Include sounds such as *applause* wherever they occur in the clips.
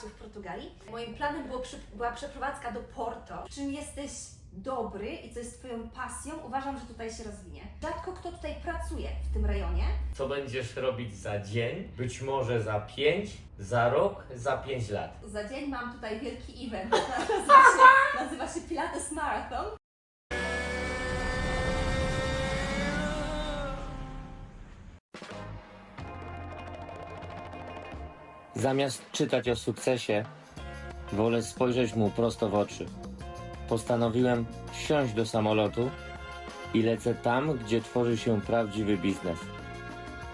się w Portugalii. Moim planem było, była przeprowadzka do Porto. W czym jesteś dobry i co jest Twoją pasją, uważam, że tutaj się rozwinie. Rzadko kto tutaj pracuje w tym rejonie. Co będziesz robić za dzień? Być może za 5, za rok, za 5 lat. Za dzień mam tutaj wielki event. *laughs* Nazywa się, nazywa się Pilates Marathon. Zamiast czytać o sukcesie, wolę spojrzeć mu prosto w oczy. Postanowiłem wsiąść do samolotu i lecę tam, gdzie tworzy się prawdziwy biznes.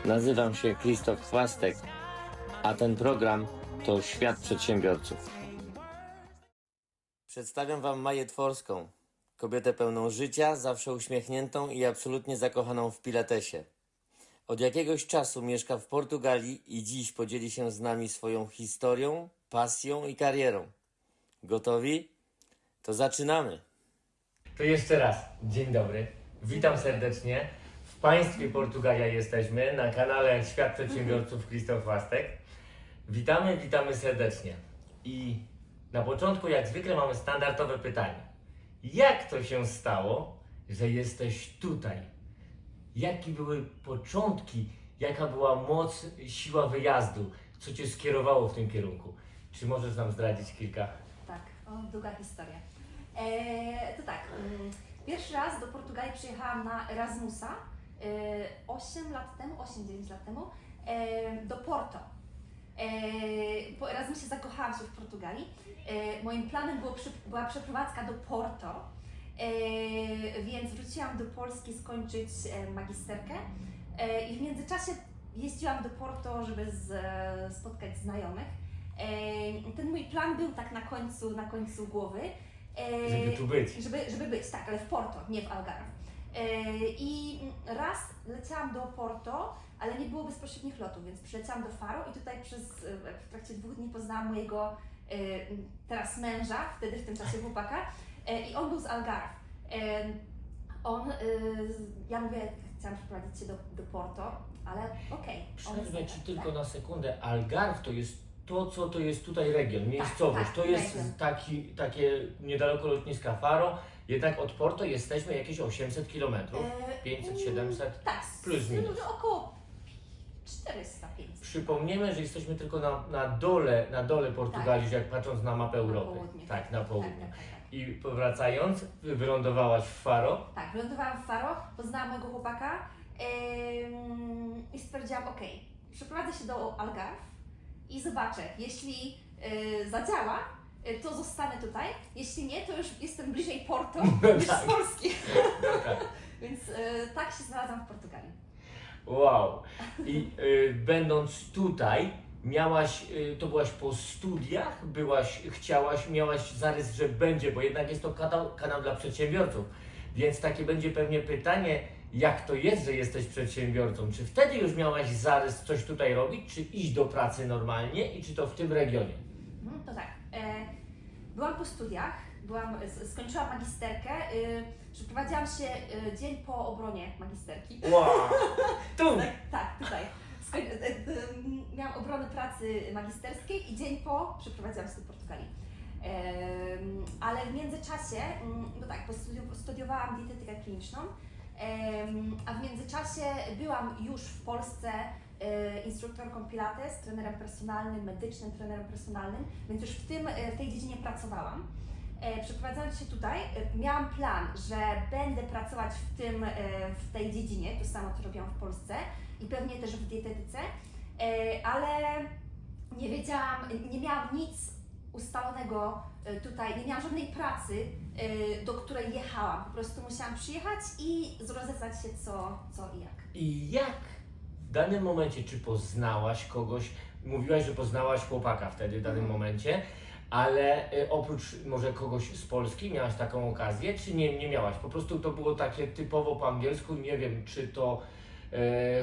Nazywam się Krzysztof Chwastek, a ten program to Świat Przedsiębiorców. Przedstawiam Wam Maję Tworską, kobietę pełną życia, zawsze uśmiechniętą i absolutnie zakochaną w pilatesie. Od jakiegoś czasu mieszka w Portugalii i dziś podzieli się z nami swoją historią, pasją i karierą. Gotowi? To zaczynamy. To jeszcze raz, dzień dobry. Witam serdecznie. W państwie Portugalia jesteśmy, na kanale Świat Przedsiębiorców Krzysztof Włastek. Witamy, witamy serdecznie. I na początku, jak zwykle, mamy standardowe pytanie. Jak to się stało, że jesteś tutaj? Jakie były początki, jaka była moc, siła wyjazdu, co Cię skierowało w tym kierunku? Czy możesz nam zdradzić kilka? Tak, o, długa historia. E, to tak, mm, pierwszy raz do Portugalii przyjechałam na Erasmusa e, 8 lat temu, 8-9 lat temu, e, do Porto. E, po Erasmusie zakochałam się w Portugalii. E, moim planem było, była przeprowadzka do Porto, więc wróciłam do Polski skończyć e, magisterkę e, i w międzyczasie jeździłam do Porto, żeby z, spotkać znajomych. E, ten mój plan był tak na końcu, na końcu głowy. E, Żeby tu być. żeby, żeby być, tak, ale w Porto, nie w Algarve. E, I raz leciałam do Porto, ale nie było bezpośrednich lotów, więc przyleciałam do Faro i tutaj przez, e, w trakcie dwóch dni poznałam mojego e, teraz męża, wtedy w tym czasie chłopaka e, i on był z Algarve. E, On, e, ja mówię, chciałam przeprowadzić się do, do Porto, ale okej. jest Przerwę Ci tak, tylko tak? na sekundę. Algarve to jest to, co to jest tutaj region, miejscowość. tak, to jest region. taki, takie niedaleko lotniska Faro, jednak od Porto jesteśmy jakieś 800 km. E, 500, 700? Tak, plus minus. Około 400, 500. Przypomniemy, że jesteśmy tylko na, na dole, na dole Portugalii, że jak patrząc na mapę Europy. Tak, na Tak, południe. tak, tak, tak. I powracając, wylądowałaś w Faro. Tak, wylądowałam w Faro, poznałam mojego chłopaka i stwierdziłam, ok, przeprowadzę się do Algarve i zobaczę, jeśli e, zadziała, e, to zostanę tutaj, jeśli nie, to już jestem bliżej Porto *laughs* niż Tak. z Polski. *laughs* Tak. *laughs* Więc e, tak się znalazłam w Portugalii. Wow. I y, będąc tutaj, miałaś, y, to byłaś po studiach, byłaś, chciałaś, miałaś zarys, że będzie, bo jednak jest to kanał, kanał dla przedsiębiorców. Więc takie będzie pewnie pytanie, jak to jest, że jesteś przedsiębiorcą? Czy wtedy już miałaś zarys coś tutaj robić, czy iść do pracy normalnie i czy to w tym regionie? Mhm, to tak. E, byłam po studiach, byłam, skończyłam magisterkę, e, przeprowadziłam się e, dzień po obronie magisterki. Wow. *laughs* Tu! Tak, tak, tutaj. E, e, miałam obronę pracy magisterskiej i dzień po przeprowadziłam się do Portugalii. Ale w międzyczasie, mm, no tak, bo studi- studiowałam dietetykę kliniczną, a w międzyczasie byłam już w Polsce e, instruktorką Pilates, trenerem personalnym, medycznym trenerem personalnym, więc już w, tym, w tej dziedzinie pracowałam. Przeprowadzając się tutaj, miałam plan, że będę pracować w, tym, w tej dziedzinie, to samo co robiłam w Polsce i pewnie też w dietetyce, e, ale nie wiedziałam, nie miałam nic ustalonego e, tutaj, nie miałam żadnej pracy, e, do której jechałam. Po prostu musiałam przyjechać i rozeznać się co, co i jak. I jak w danym momencie, czy poznałaś kogoś, mówiłaś, że poznałaś chłopaka wtedy w danym Mhm. momencie, ale oprócz może kogoś z Polski miałaś taką okazję, czy nie, nie miałaś? Po prostu to było takie typowo po angielsku, nie wiem, czy to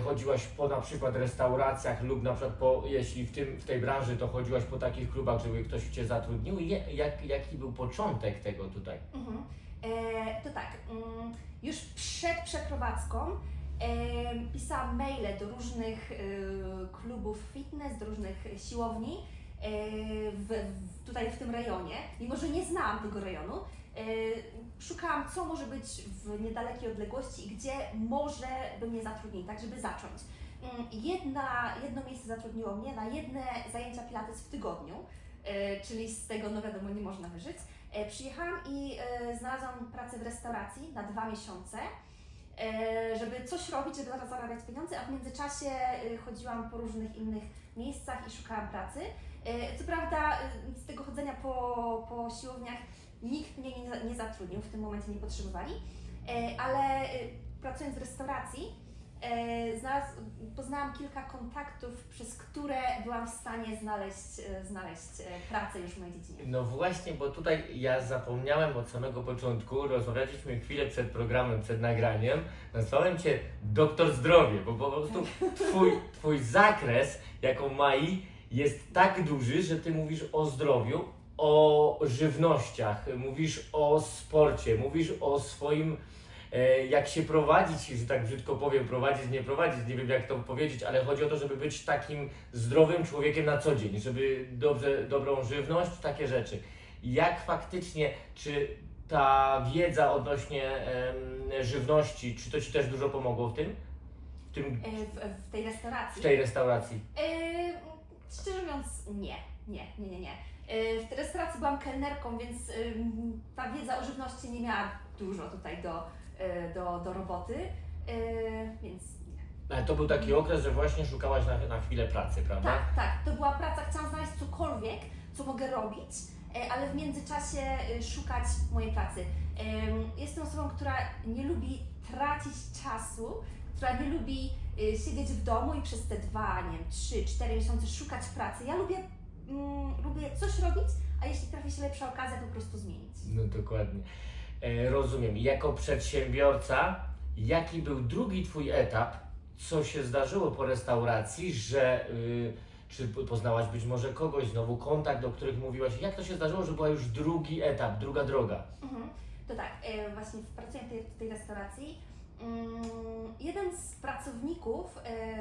chodziłaś po na przykład restauracjach lub na przykład po, jeśli w, tym, w tej branży to chodziłaś po takich klubach, żeby ktoś Cię zatrudnił. Jak, jaki był początek tego tutaj? Mhm. E, to tak, mm, już przed przeprowadzką e, pisałam maile do różnych e, klubów fitness, do różnych siłowni w, w, tutaj w tym rejonie, mimo że nie znałam tego rejonu. e, Szukałam, co może być w niedalekiej odległości i gdzie może by mnie zatrudnić, tak żeby zacząć. Mm, Jedna, jedno miejsce zatrudniło mnie na jedne zajęcia pilates w tygodniu, e, czyli z tego, no wiadomo, nie można wyżyć. E, Przyjechałam i e, znalazłam pracę w restauracji na dwa miesiące, żeby coś robić, żeby zaraz zarabiać pieniądze, a w międzyczasie chodziłam po różnych innych miejscach i szukałam pracy. Co prawda z tego chodzenia po, po siłowniach nikt mnie nie, nie zatrudnił, w tym momencie nie potrzebowali, e, ale e, pracując w restauracji e, poznałam kilka kontaktów, przez które byłam w stanie znaleźć, znaleźć pracę już w mojej dziedzinie. No właśnie, bo tutaj ja zapomniałem od samego początku, rozmawialiśmy chwilę przed programem, przed nagraniem, nazwałem Cię doktor zdrowie, bo po prostu twój, twój zakres jako Mai jest tak duży, że Ty mówisz o zdrowiu, o żywnościach, mówisz o sporcie, mówisz o swoim e, jak się prowadzić, że tak brzydko powiem, prowadzić, nie prowadzić, nie wiem jak to powiedzieć, ale chodzi o to, żeby być takim zdrowym człowiekiem na co dzień, żeby dobrze, dobrą żywność, takie rzeczy. Jak faktycznie, czy ta wiedza odnośnie em, żywności, czy to Ci też dużo pomogło w tym? W, tym, E, W, w tej restauracji. w tej restauracji? E, szczerze mówiąc, nie, nie, nie, nie, nie. E, w restauracji byłam kelnerką, więc ym, ta wiedza o żywności nie miała dużo tutaj do, e, do, do roboty, e, więc nie. Ale to był taki okres, że właśnie szukałaś na, na chwilę pracy, prawda? Tak, tak, to była praca, chciałam znaleźć cokolwiek, co mogę robić, ale w międzyczasie e, szukać mojej pracy. Em, Jestem osobą, która nie lubi tracić czasu, która nie lubi e, siedzieć w domu i przez te dwa, nie wiem, trzy, cztery miesiące szukać pracy. Ja lubię, mm, lubię coś robić, a jeśli trafi się lepsza okazja, po prostu zmienić. No dokładnie. E, rozumiem. Jako przedsiębiorca, jaki był drugi Twój etap? Co się zdarzyło po restauracji, że y, czy poznałaś być może kogoś, znowu kontakt, o których mówiłaś? Jak to się zdarzyło, że była już drugi etap, druga droga? Mhm. To tak, e, właśnie pracuję w tej, w tej restauracji. Mm, Jeden z pracowników e,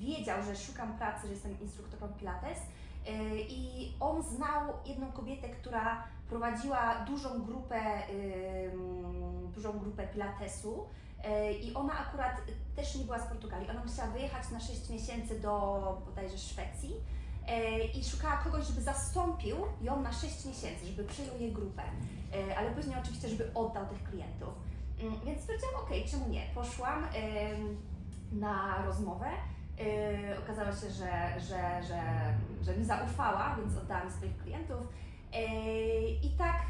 wiedział, że szukam pracy, że jestem instruktorką Pilates i on znał jedną kobietę, która prowadziła dużą grupę, dużą grupę Pilatesu e, i ona akurat też nie była z Portugalii. Ona musiała wyjechać na 6 miesięcy do bodajże Szwecji e, i szukała kogoś, żeby zastąpił ją na 6 miesięcy, żeby przyjął jej grupę. Ale później oczywiście, żeby oddał tych klientów. Mm, Więc stwierdziłam, okej, czemu nie? Poszłam na rozmowę. E, Okazało się, że, że, że, że mi zaufała, więc oddałam swoich klientów. E, I tak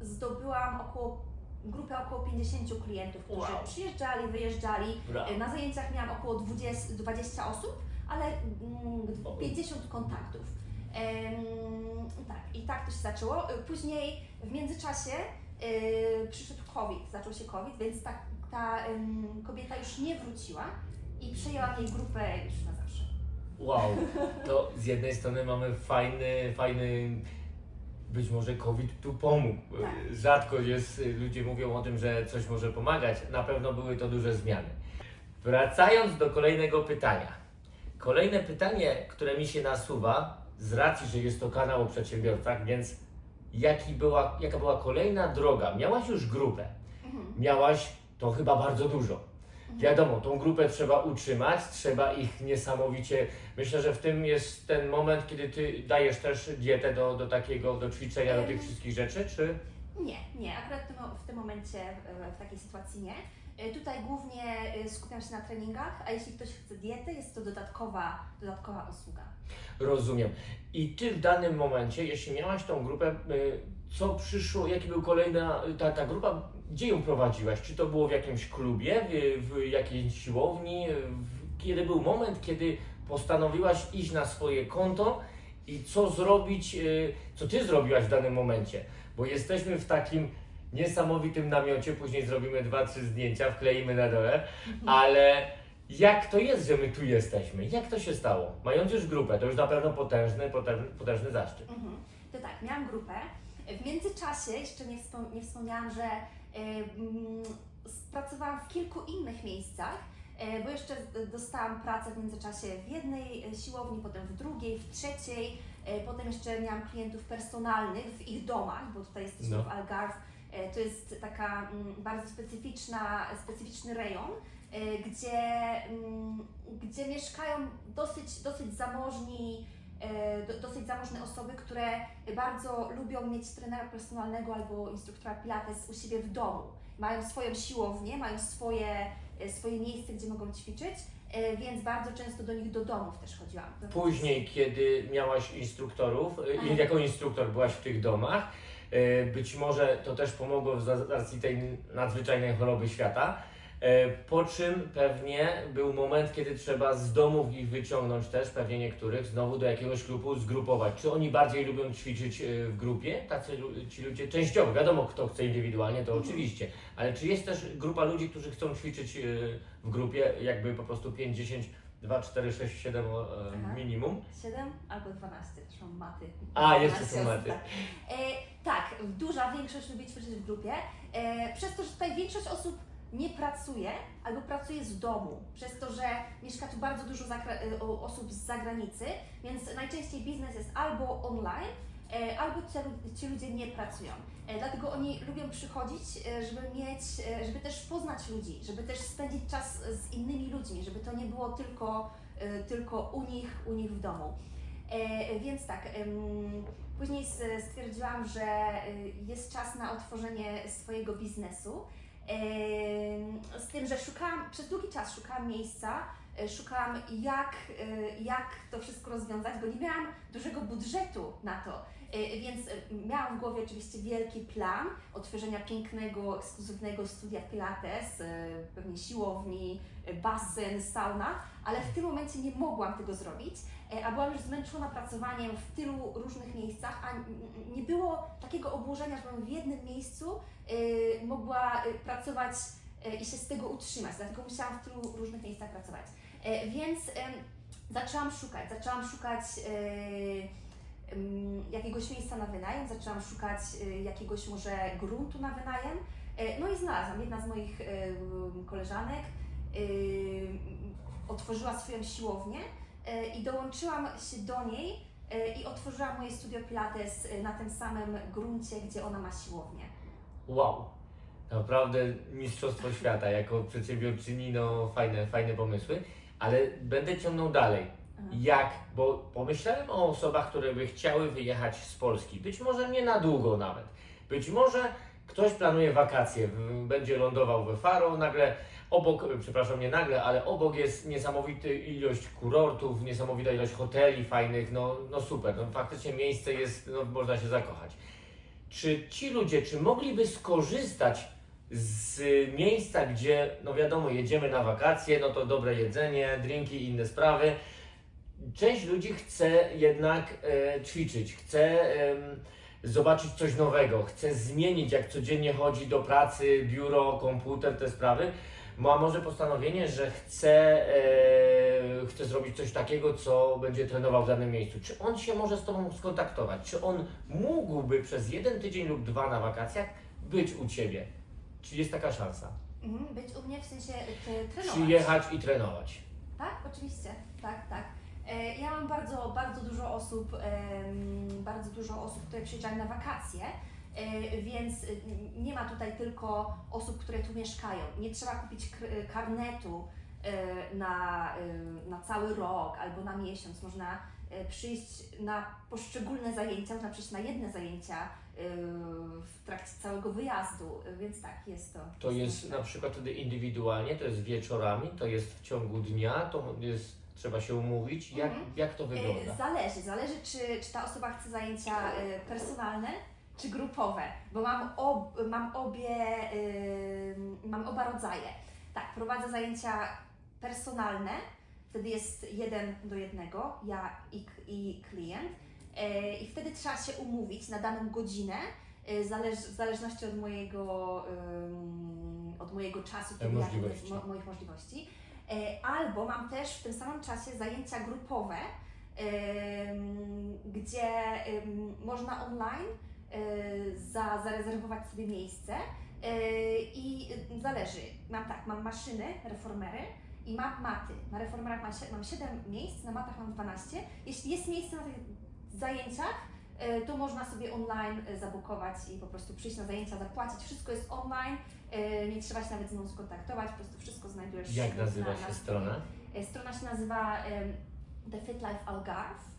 zdobyłam około, grupę około 50 klientów, którzy Wow. przyjeżdżali, wyjeżdżali. Brawo. E, Na zajęciach miałam około 20, 20 osób, ale mm, O. 50 kontaktów. Em, tak, i tak to się zaczęło. Później w międzyczasie e, przyszedł COVID, zaczął się COVID, więc ta, ta em, kobieta już nie wróciła i przejęłam jej grupę już na zawsze. Wow, to z jednej strony mamy fajny, fajny, być może COVID tu pomógł. Tak. Rzadko jest, ludzie mówią o tym, że coś może pomagać. Na pewno były to duże zmiany. Wracając do kolejnego pytania. Kolejne pytanie, które mi się nasuwa, z racji, że jest to kanał o przedsiębiorcach, więc jaki była, jaka była kolejna droga? Miałaś już grupę, Mhm. miałaś to chyba bardzo dużo. Wiadomo, tą grupę trzeba utrzymać, trzeba ich niesamowicie. Myślę, że w tym jest ten moment, kiedy ty dajesz też dietę do, do takiego, do ćwiczenia, do tych wszystkich rzeczy, czy? Nie, nie, akurat w tym, momencie e, w takiej sytuacji nie. E, Tutaj głównie e, skupiam się na treningach, a jeśli ktoś chce diety, jest to dodatkowa, dodatkowa usługa. Rozumiem. I ty w danym momencie, jeśli miałaś tą grupę, co przyszło, jaki był kolejna, ta, ta grupa, gdzie ją prowadziłaś? Czy to było w jakimś klubie, w, w jakiejś siłowni? W, kiedy był moment, kiedy postanowiłaś iść na swoje konto i co zrobić, y, co ty zrobiłaś w danym momencie? Bo jesteśmy w takim niesamowitym namiocie, później zrobimy dwa, trzy zdjęcia, wkleimy na dole, ale jak to jest, że my tu jesteśmy? Jak to się stało? Mając już grupę, to już na pewno potężny, potężny, zaszczyt. Mhm. To tak, miałam grupę. W międzyczasie, jeszcze nie, wspom- nie wspomniałam, że e, mm, pracowałam w kilku innych miejscach, e, bo jeszcze dostałam pracę w międzyczasie w jednej e, siłowni, potem w drugiej, w trzeciej. Potem jeszcze miałam klientów personalnych w ich domach, bo tutaj jesteśmy No. w Algarve. To jest taka mm, bardzo specyficzna, specyficzny rejon, gdzie, mm, gdzie mieszkają dosyć, dosyć zamożni, do, dosyć zamożne osoby, które bardzo lubią mieć trenera personalnego albo instruktora pilates u siebie w domu. Mają swoją siłownię, mają swoje, e, swoje miejsce, gdzie mogą ćwiczyć, e, więc bardzo często do nich do domów też chodziłam. Później, kiedy miałaś instruktorów Aha. i jako instruktor byłaś w tych domach, być może to też pomogło z racji tej nadzwyczajnej choroby świata. Y, Po czym pewnie był moment, kiedy trzeba z domów ich wyciągnąć też, pewnie niektórych, znowu do jakiegoś klubu zgrupować. Czy oni bardziej lubią ćwiczyć y, w grupie, tacy ci ludzie częściowo, wiadomo kto chce indywidualnie, to oczywiście, ale czy jest też grupa ludzi, którzy chcą ćwiczyć y, w grupie, jakby po prostu 5, 10, 2, 4, 6, 7 o, e, Aha. minimum? 7 albo 12, też mam maty. A, jeszcze 12 są maty. Tak. E, tak, duża większość lubi ćwiczyć w grupie. E, przez to, że tutaj większość osób nie pracuje albo pracuje z domu, przez to, że mieszka tu bardzo dużo o- osób z zagranicy, więc najczęściej biznes jest albo online, e, albo ci, lu- ci ludzie nie pracują. E, dlatego oni lubią przychodzić, e, żeby mieć, żeby też poznać ludzi, żeby też spędzić czas z innymi ludźmi, żeby to nie było tylko, tylko u nich, u nich w domu. Więc tak, później stwierdziłam, że jest czas na otworzenie swojego biznesu. Z tym, że szukałam, przez długi czas szukałam miejsca, e, szukałam jak, e, jak to wszystko rozwiązać, bo nie miałam dużego budżetu na to. E, Więc miałam w głowie oczywiście wielki plan otworzenia pięknego, ekskluzywnego studia Pilates, pewnie siłowni, basen, sauna, ale w tym momencie nie mogłam tego zrobić, a byłam już zmęczona pracowaniem w tylu różnych miejscach, a nie było takiego obłożenia, żebym w jednym miejscu e, mogła e, pracować e, i się z tego utrzymać, dlatego musiałam w tylu różnych miejscach pracować. E, Więc zaczęłam szukać, zaczęłam szukać e, jakiegoś miejsca na wynajem, zaczęłam szukać e, jakiegoś może gruntu na wynajem, E, no i znalazłam. Jedna z moich e, koleżanek e, otworzyła swoją siłownię e, i dołączyłam się do niej e, i otworzyłam moje studio Pilates e, na tym samym gruncie, gdzie ona ma siłownię. Wow, naprawdę mistrzostwo świata. Jako przedsiębiorczyni, no fajne, fajne pomysły, ale będę ciągnął dalej. Jak? Bo pomyślałem o osobach, które by chciały wyjechać z Polski. Być może nie na długo nawet. Być może ktoś planuje wakacje, będzie lądował we Faro, nagle obok, przepraszam, nie nagle, ale obok jest niesamowita ilość kurortów, niesamowita ilość hoteli fajnych, no, no super, no faktycznie miejsce jest, no można się zakochać. Czy ci ludzie, czy mogliby skorzystać z miejsca, gdzie, no wiadomo, jedziemy na wakacje, no to dobre jedzenie, drinki, inne sprawy. Część ludzi chce jednak e, ćwiczyć, chce em, zobaczyć coś nowego, chce zmienić, jak codziennie chodzi do pracy, biuro, komputer, te sprawy. Ma może postanowienie, że chce, e, chce zrobić coś takiego, co będzie trenował w danym miejscu. Czy on się może z Tobą skontaktować? Czy on mógłby przez jeden tydzień lub dwa na wakacjach być u Ciebie? Czy jest taka szansa? Mhm, być u mnie w sensie e, trenować. Przyjechać i trenować. Tak, oczywiście, tak, tak. E, Ja mam bardzo, bardzo dużo osób, em, bardzo dużo osób, które przyjeżdżają na wakacje, więc e, nie ma tutaj tylko osób, które tu mieszkają. Nie trzeba kupić kr- karnetu e, na, e, na cały rok albo na miesiąc. Można e, przyjść na poszczególne zajęcia, można przyjść na jedne zajęcia e, w trakcie całego wyjazdu, e, więc tak, jest to. To jest możliwe. na przykład wtedy indywidualnie, to jest wieczorami, to jest w ciągu dnia, to jest, trzeba się umówić. Jak, Mhm. jak to wygląda? E, Zależy, zależy czy, czy ta osoba chce zajęcia e, personalne czy grupowe, bo mam, ob, mam obie, y, mam oba rodzaje. Tak, prowadzę zajęcia personalne, wtedy jest jeden do jednego, ja i, i klient e, i wtedy trzeba się umówić na daną godzinę, e, zależ, w zależności od mojego, ym, od mojego czasu, kiedy ja- możliwości. mo, moich możliwości. E, Albo mam też w tym samym czasie zajęcia grupowe, gdzie można online za, zarezerwować sobie miejsce e, i e, zależy. Mam tak, mam maszyny, reformery i mam maty. Na reformerach mam, sie- mam 7 miejsc, na matach mam 12. Jeśli jest miejsce na tych zajęciach, e, to można sobie online e, zabukować i po prostu przyjść na zajęcia, zapłacić. Wszystko jest online, e, nie trzeba się nawet z mną skontaktować, po prostu wszystko znajdziesz Jak nazywa na, się na strona? E, Strona się nazywa em, The Fit Life Algarve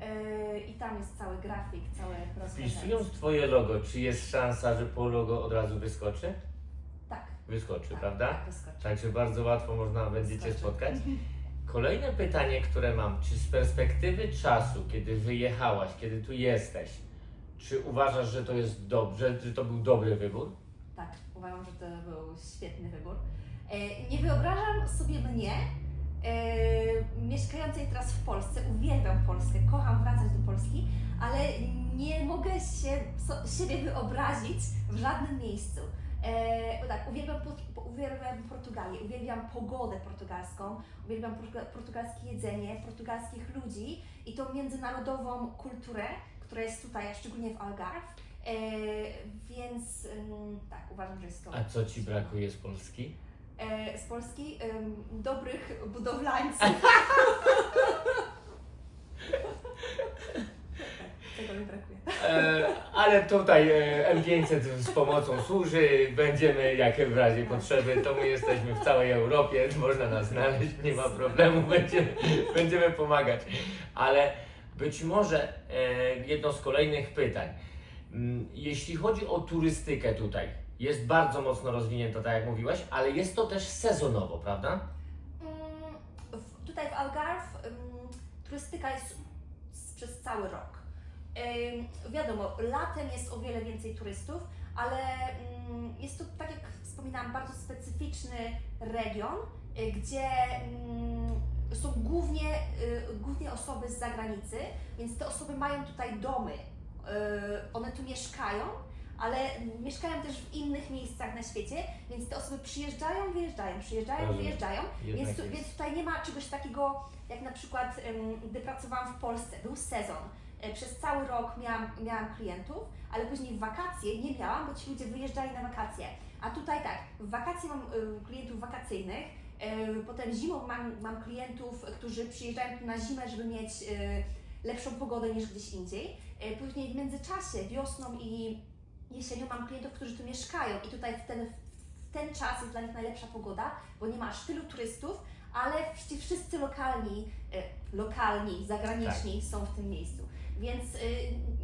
e, i tam jest cały grafik, całe rozwiązanie. Wpisując Twoje logo, czy jest szansa, że po logo od razu wyskoczy? Tak, Wyskoczy, tak, prawda? Tak, wyskoczy. Także bardzo łatwo można będziecie Wyskoczy. spotkać. *laughs* Kolejne pytanie, które mam, czy z perspektywy czasu, kiedy wyjechałaś, kiedy tu jesteś, czy uważasz, że to jest dobrze, że to był dobry wybór? Tak, uważam, że to był świetny wybór. E, Nie wyobrażam sobie mnie e, mieszkającej teraz w Polsce. Uwielbiam Polskę, kocham wracać do Polski, ale nie mogę się, so, siebie wyobrazić w żadnym miejscu. E, tak, uwielbiam, uwielbiam Portugalię, uwielbiam pogodę portugalską, uwielbiam portuga- portugalskie jedzenie, portugalskich ludzi i tą międzynarodową kulturę, która jest tutaj, szczególnie w Algarve. E, więc ym, tak, uważam, że jest to A co Ci brakuje z Polski? E, z Polski dobrych budowlańców. *laughs* Tego mi brakuje. E, ale tutaj e, M500 z pomocą służy, będziemy jak w razie potrzeby, to my jesteśmy w całej Europie, można nas znaleźć, nie ma problemu, będziemy, będziemy pomagać. Ale być może e, jedno z kolejnych pytań. Mm, Jeśli chodzi o turystykę tutaj, jest bardzo mocno rozwinięta, tak jak mówiłaś, ale jest to też sezonowo, prawda? Mm, tutaj w Algarve ym, turystyka jest przez cały rok. Wiadomo, latem jest o wiele więcej turystów, ale ym, jest to, tak jak wspominałam, bardzo specyficzny region, y, gdzie są głównie, y, głównie osoby z zagranicy, więc te osoby mają tutaj domy. Y, one tu mieszkają, ale mieszkają też w innych miejscach na świecie, więc te osoby przyjeżdżają, wyjeżdżają, przyjeżdżają, Rozumiem. wyjeżdżają. Jednak Więc, tu, jest. więc tutaj nie ma czegoś takiego, jak na przykład, gdy pracowałam w Polsce, był sezon. E, Przez cały rok miałam, miałam klientów, ale później w wakacje nie miałam, bo ci ludzie wyjeżdżali na wakacje. A tutaj tak, w wakacje mam e, klientów wakacyjnych, e, potem zimą mam, mam klientów, którzy przyjeżdżają tu na zimę, żeby mieć e, lepszą pogodę niż gdzieś indziej. E, Później w międzyczasie, wiosną i jesienią mam klientów, którzy tu mieszkają i tutaj w ten, w ten czas jest dla nich najlepsza pogoda, bo nie ma aż tylu turystów, ale ci wszyscy lokalni, e, lokalni, zagraniczni są w tym miejscu. Więc y,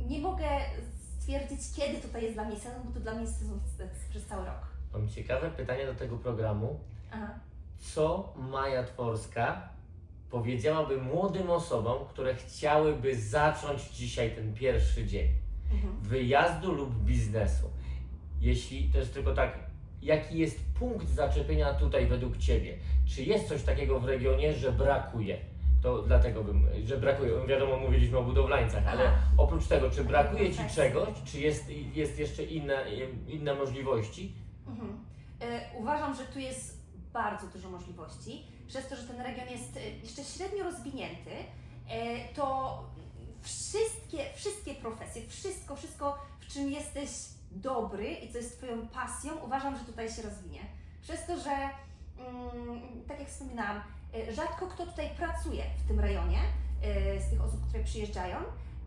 nie mogę stwierdzić, kiedy tutaj jest dla mnie sezon, bo to dla mnie jest sezon przez cały rok. Mam ciekawe pytanie do tego programu. Aha. Co Maja Tworska powiedziałaby młodym osobom, które chciałyby zacząć dzisiaj ten pierwszy dzień Mhm. wyjazdu lub biznesu? Jeśli to jest tylko tak, jaki jest punkt zaczepienia tutaj według Ciebie? Czy jest coś takiego w regionie, że brakuje? To dlatego bym, że brakuje. Wiadomo, mówiliśmy o budowlańcach, ale Aha. oprócz tego, czy brakuje Ci czegoś, czy jest, jest jeszcze inne, inne możliwości? Mhm. E, uważam, że tu jest bardzo dużo możliwości. Przez to, że ten region jest e, jeszcze średnio rozwinięty, e, to wszystkie, wszystkie profesje, wszystko, wszystko, w czym jesteś dobry i co jest Twoją pasją, uważam, że tutaj się rozwinie. Przez to, że mm, tak jak wspominałam, e, rzadko kto tutaj pracuje w tym rejonie e, z tych osób, które przyjeżdżają.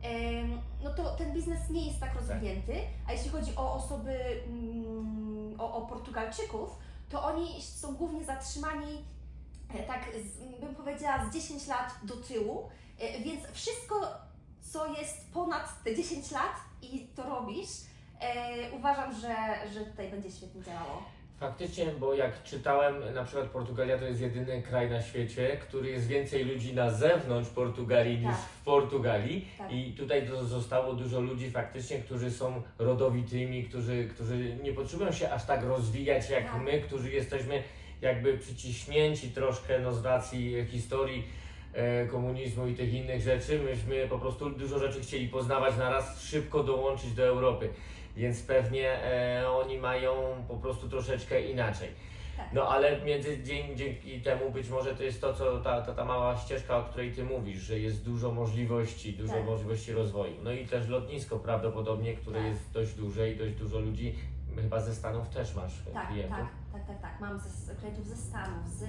Em, No to ten biznes nie jest tak rozwinięty, a jeśli chodzi o osoby, mm, o, o Portugalczyków, to oni są głównie zatrzymani, e, tak bym powiedziała, z 10 lat do tyłu, e, więc wszystko, co jest ponad te 10 lat i to robisz, e, uważam, że, że tutaj będzie świetnie działało. Faktycznie, bo jak czytałem, na przykład Portugalia to jest jedyny kraj na świecie, który jest więcej ludzi na zewnątrz Portugalii niż Tak. w Portugalii. Tak. I tutaj to zostało dużo ludzi faktycznie, którzy są rodowitymi, którzy, którzy nie potrzebują się aż tak rozwijać jak Tak. my, którzy jesteśmy jakby przyciśnięci troszkę no, z racji historii komunizmu i tych innych rzeczy. Myśmy po prostu dużo rzeczy chcieli poznawać naraz, szybko dołączyć do Europy. Więc pewnie e, oni mają po prostu troszeczkę inaczej. Tak. No ale między dzięki temu być może to jest to, co ta, ta, ta mała ścieżka, o której ty mówisz, że jest dużo możliwości, dużo Tak. możliwości rozwoju. No i też lotnisko prawdopodobnie, które Tak. jest dość duże i dość dużo ludzi. Chyba ze Stanów też masz Tak, klientów. tak, tak, tak, tak. Mam ze, klientów ze Stanów, z,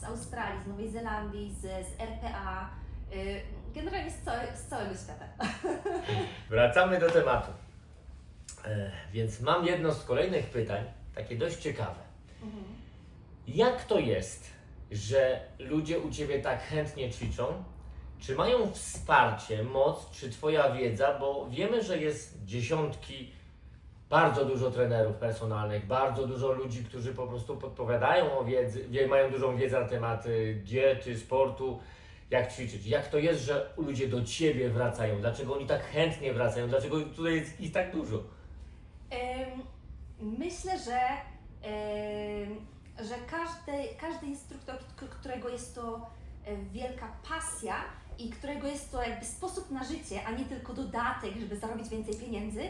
z Australii, z Nowej Zelandii, z, z RPA. Y, generalnie z, całe, z całego świata. *laughs* Wracamy do tematu. E, więc mam jedno z kolejnych pytań, takie dość ciekawe. Jak to jest, że ludzie u Ciebie tak chętnie ćwiczą? Czy mają wsparcie, moc, czy Twoja wiedza? Bo wiemy, że jest dziesiątki, bardzo dużo trenerów personalnych, bardzo dużo ludzi, którzy po prostu podpowiadają o wiedzy, wie, mają dużą wiedzę na temat y, diety, sportu, jak ćwiczyć. Jak to jest, że ludzie do Ciebie wracają? Dlaczego oni tak chętnie wracają? Dlaczego tutaj jest ich tak dużo? Myślę, że, że każdy, każdy instruktor, którego jest to e, wielka pasja i którego jest to jakby sposób na życie, a nie tylko dodatek, żeby zarobić więcej pieniędzy,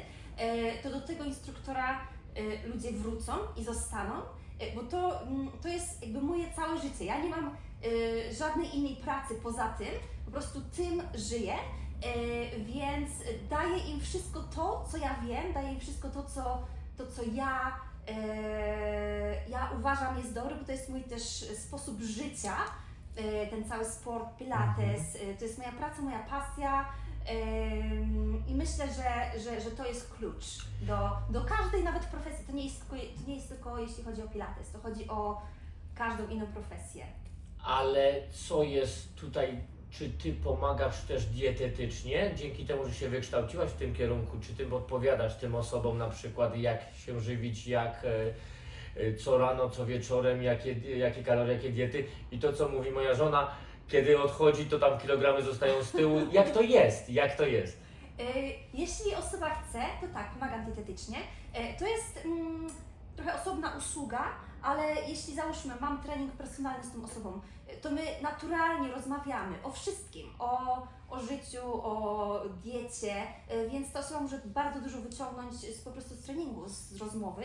to do tego instruktora e, ludzie wrócą i zostaną, e, bo to, mm, to jest jakby moje całe życie. Ja nie mam e, żadnej innej pracy poza tym, po prostu tym żyję. E, więc daję im wszystko to, co ja wiem, daję im wszystko to, co, to, co ja, e, ja uważam jest dobre, bo to jest mój też sposób życia, e, ten cały sport, pilates, e, to jest moja praca, moja pasja i myślę, że, że, że to jest klucz do, do każdej nawet profesji. To nie, jest tylko, to nie jest tylko jeśli chodzi o pilates, to chodzi o każdą inną profesję. Ale co jest tutaj, czy ty pomagasz też dietetycznie, dzięki temu, że się wykształciłaś w tym kierunku, czy ty odpowiadasz tym osobom na przykład, jak się żywić, jak e, e, co rano, co wieczorem, jakie, jakie kalorie, jakie diety i to, co mówi moja żona, kiedy odchodzi, to tam kilogramy zostają z tyłu. Jak to jest? Jak to jest? E, Jeśli osoba chce, to tak, pomagam dietetycznie. E, To jest mm, trochę osobna usługa, ale jeśli załóżmy, mam trening personalny z tą osobą, e, to my naturalnie rozmawiamy o wszystkim, o, o życiu, o diecie, więc ta osoba może bardzo dużo wyciągnąć z, po prostu z treningu, z rozmowy,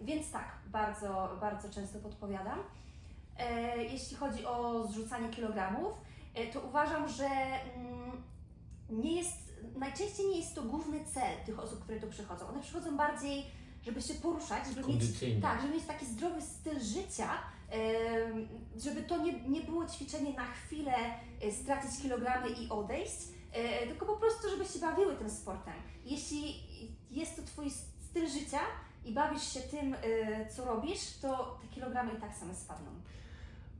więc tak, bardzo, bardzo często podpowiadam. E, Jeśli chodzi o zrzucanie kilogramów, e, to uważam, że mm, nie jest, najczęściej nie jest to główny cel tych osób, które tu przychodzą. One przychodzą bardziej, żeby się poruszać, żeby mieć, tak, żeby mieć taki zdrowy styl życia, żeby to nie, nie było ćwiczenie na chwilę e, stracić kilogramy i odejść, tylko po prostu, żeby się bawiły tym sportem. Jeśli jest to Twój styl życia i bawisz się tym, co robisz, to te kilogramy i tak same spadną.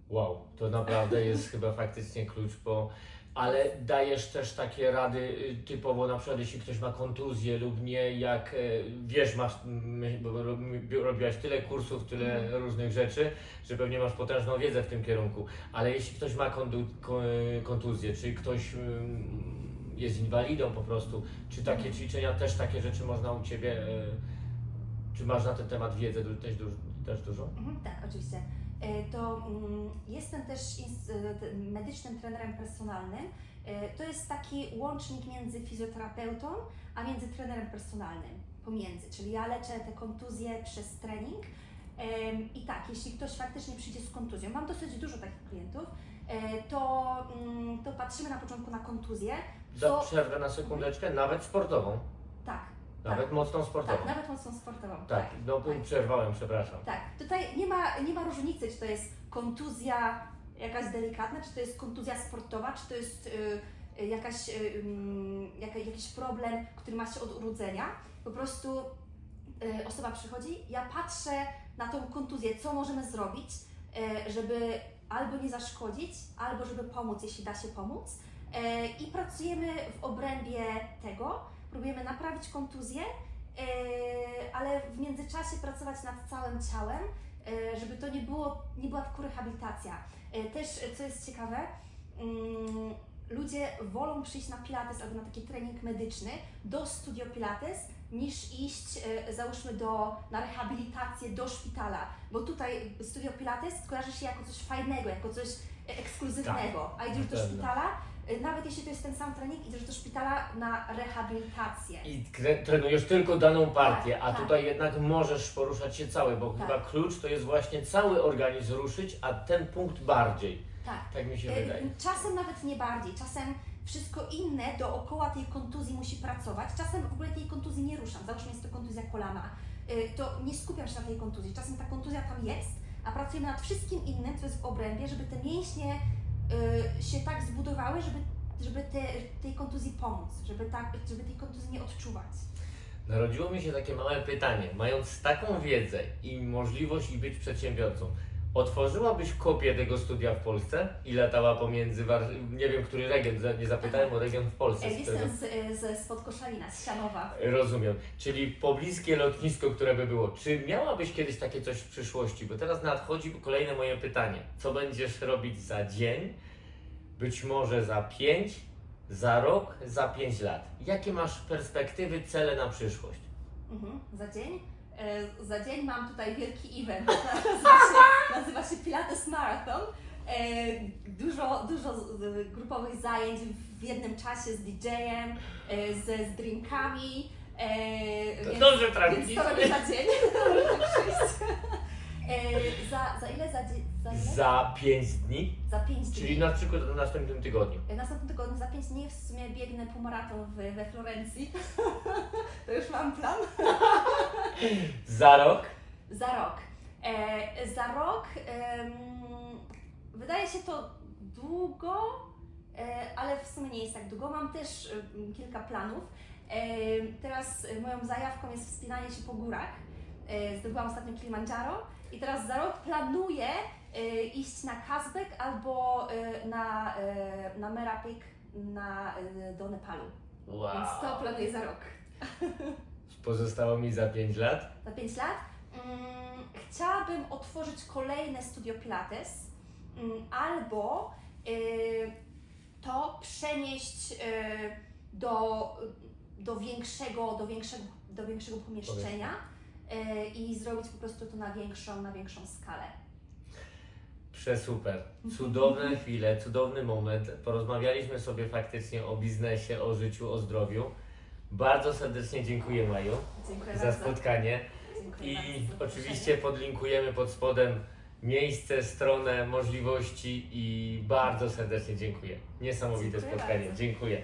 Wow, to naprawdę jest chyba faktycznie klucz, bo ale dajesz też takie rady y, typowo na przykład jeśli ktoś ma kontuzję lub nie, jak y, wiesz, masz, robiłaś tyle kursów, tyle różnych rzeczy, że pewnie masz potężną wiedzę w tym kierunku, ale jeśli ktoś ma kontuzję, czy ktoś ym, jest inwalidą po prostu, czy takie ćwiczenia, też takie rzeczy można u Ciebie, y, czy masz na ten temat wiedzę też, też dużo? Mhm, tak, oczywiście. E, To mm, jestem też e, medycznym trenerem personalnym. E, To jest taki łącznik między fizjoterapeutą, a między trenerem personalnym. Pomiędzy, czyli ja leczę te kontuzje przez trening. I tak, jeśli ktoś faktycznie przyjdzie z kontuzją, mam dosyć dużo takich klientów, to, mm, to patrzymy na początku na kontuzję. Co, przerwę na sekundeczkę, nawet sportową. Tak, Nawet mocną sportową. tak, nawet mocną sportową. Tak, no tak. przerwałem, przepraszam. Tak, tutaj nie ma, nie ma różnicy, czy to jest kontuzja jakaś delikatna, czy to jest kontuzja sportowa, czy to jest y, jakaś, y, ym, jaka, jakiś problem, który ma się od urodzenia. Po prostu y, osoba przychodzi, ja patrzę na tą kontuzję, co możemy zrobić, y, żeby albo nie zaszkodzić, albo żeby pomóc, jeśli da się pomóc. Y, I pracujemy w obrębie tego, próbujemy naprawić kontuzję, e, ale w międzyczasie pracować nad całym ciałem, e, żeby to nie, było, nie była tylko rehabilitacja. E, Też, co jest ciekawe, mm, ludzie wolą przyjść na pilates albo na taki trening medyczny do studio pilates, niż iść, załóżmy, do, na rehabilitację do szpitala, bo tutaj studio pilates kojarzy się jako coś fajnego, jako coś ekskluzywnego, a idziesz do szpitala, nawet jeśli to jest ten sam trening, idziesz do szpitala na rehabilitację. I tre- trenujesz tylko daną partię, Tak, a tak. tutaj jednak możesz poruszać się cały, bo Tak. chyba klucz to jest właśnie cały organizm ruszyć, a ten punkt bardziej. Tak. Tak mi się E, wydaje. Czasem nawet nie bardziej, czasem wszystko inne dookoła tej kontuzji musi pracować. Czasem w ogóle tej kontuzji nie ruszam. Załóżmy jest to kontuzja kolana, e, to nie skupiam się na tej kontuzji. Czasem ta kontuzja tam jest, a pracujemy nad wszystkim innym, co jest w obrębie, żeby te mięśnie e, się tak zbudowały, żeby, żeby te, tej kontuzji pomóc, żeby, tak, żeby tej kontuzji nie odczuwać. Narodziło mi się takie małe pytanie. Mając taką wiedzę i możliwość i być przedsiębiorcą, otworzyłabyś kopię tego studia w Polsce i latała pomiędzy, War... nie wiem, który region, za- nie zapytałem o region w Polsce. E, z którego- Jestem z, z, spod Koszalina, z Sianowa. Rozumiem. Czyli pobliskie lotnisko, które by było. Czy miałabyś kiedyś takie coś w przyszłości? Bo teraz nadchodzi kolejne moje pytanie. Co będziesz robić za dzień? Być może za pięć, za rok, za pięć lat. Jakie masz perspektywy, cele na przyszłość? Mhm. Za dzień? E, za dzień mam tutaj wielki event, nazywa się, nazywa się Pilates Marathon. E, dużo, dużo z- grupowych zajęć w jednym czasie z DJ-em, e, z, z drinkami. E, To więc, dobrze więc trafić. to robię za dzień. *laughs* E, za, za ile? Za, dzie- za ile? Za pięć dni, Za pięć dni. czyli na przykład w następnym tygodniu. W następnym tygodniu za 5 dni w sumie biegnę półmaraton w, we Florencji. *laughs* to już mam plan. *laughs* Za rok? Za rok. E, za rok em, wydaje się to długo, e, ale w sumie nie jest tak długo. Mam też em, kilka planów. E, teraz e, moją zajawką jest wspinanie się po górach. E, zdobyłam ostatnio Kilimandżaro i teraz za rok planuję e, iść na Kazbek albo e, na, na Merapik na, do Nepalu. Wow. Więc to planuję za rok. Pozostało mi za pięć lat. za 5 lat. Mm, chciałabym otworzyć kolejne studio Pilates mm, albo y, to przenieść y, do, do, większego, do, większego, do większego pomieszczenia i zrobić po prostu to na większą, na większą skalę. Przesuper. Cudowne *laughs* chwile, cudowny moment. Porozmawialiśmy sobie faktycznie o biznesie, o życiu, o zdrowiu. Bardzo serdecznie dziękuję Maju Dziękuję za bardzo. spotkanie Dziękuję i bardzo oczywiście podlinkujemy pod spodem miejsce, stronę, możliwości i bardzo serdecznie dziękuję. Niesamowite Dziękuję spotkanie. bardzo. Dziękuję.